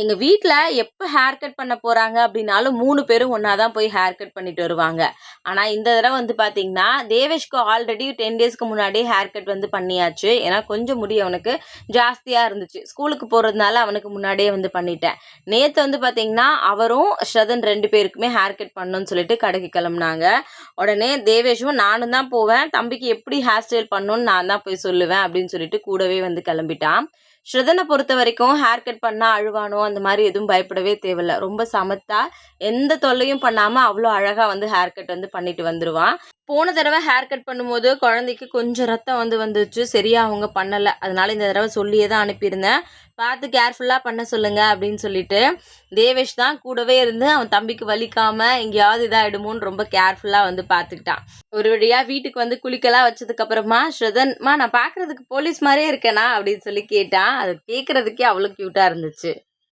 எங்கள் வீட்டில் எப்போ ஹேர் கட் பண்ண போகிறாங்க அப்படின்னாலும் மூணு பேரும் ஒன்றா தான் போய் ஹேர் கட் பண்ணிட்டு வருவாங்க. ஆனால் இந்த தடவை வந்து பார்த்திங்கன்னா தேவேஷ்க்கு ஆல்ரெடி டென் டேஸ்க்கு முன்னாடி ஹேர் கட் வந்து பண்ணியாச்சு. ஏன்னா கொஞ்சம் முடி அவனுக்கு ஜாஸ்தியாக இருந்துச்சு. ஸ்கூலுக்கு போகிறதுனால அவனுக்கு முன்னாடியே வந்து பண்ணிட்டேன். நேற்று வந்து பார்த்திங்கன்னா அவரும் ஸ்ரதன் ரெண்டு பேருக்குமே ஹேர் கட் பண்ணணும்னு சொல்லிட்டு கடைக்கு கிளம்புனாங்க. உடனே தேவேஷும் நானும் தான் போவேன். தம்பிக்கு எப்படி ஹேர் ஸ்டைல் பண்ணணும்னு நான் தான் போய் சொல்லுவேன் அப்படின்னு சொல்லிட்டு கூடவே வந்து கிளம்பிட்டான். ஸ்ரதனை பொறுத்த வரைக்கும் ஹேர் கட் பண்ணால் அழுவானோ அந்த மாதிரி எதுவும் பயப்படவே தேவையில்ல. ரொம்ப சமத்தா எந்த தொல்லையும் பண்ணாமல் அவ்வளோ அழகாக வந்து ஹேர் கட் வந்து பண்ணிட்டு வந்துடுவான் போன தடவை ஹேர் கட் பண்ணும்போது குழந்தைக்கு கொஞ்சம் ரத்தம் வந்து வந்துச்சு. சரியா அவங்க பண்ணலை. அதனால இந்த தடவை சொல்லியே தான் அனுப்பியிருந்தேன். பார்த்து கேர்ஃபுல்லாக பண்ண சொல்லுங்கள் அப்படின்னு சொல்லிட்டு தேவேஷ் தான் கூடவே இருந்து அவன் தம்பிக்கு வலிக்காமல் எங்கேயாவது இதாகிடுமோன்னு ரொம்ப கேர்ஃபுல்லாக வந்து பார்த்துக்கிட்டான். ஒரு வழியாக வீட்டுக்கு வந்து குளிக்கலாம் வச்சதுக்கப்புறமா ஸ்ரதன்மா நான் பார்க்குறதுக்கு போலீஸ் மாதிரியே இருக்கேனா? அப்படின்னு சொல்லி கேட்டான். அது கேட்குறதுக்கே அவ்வளோ க்யூட்டாக இருந்துச்சு.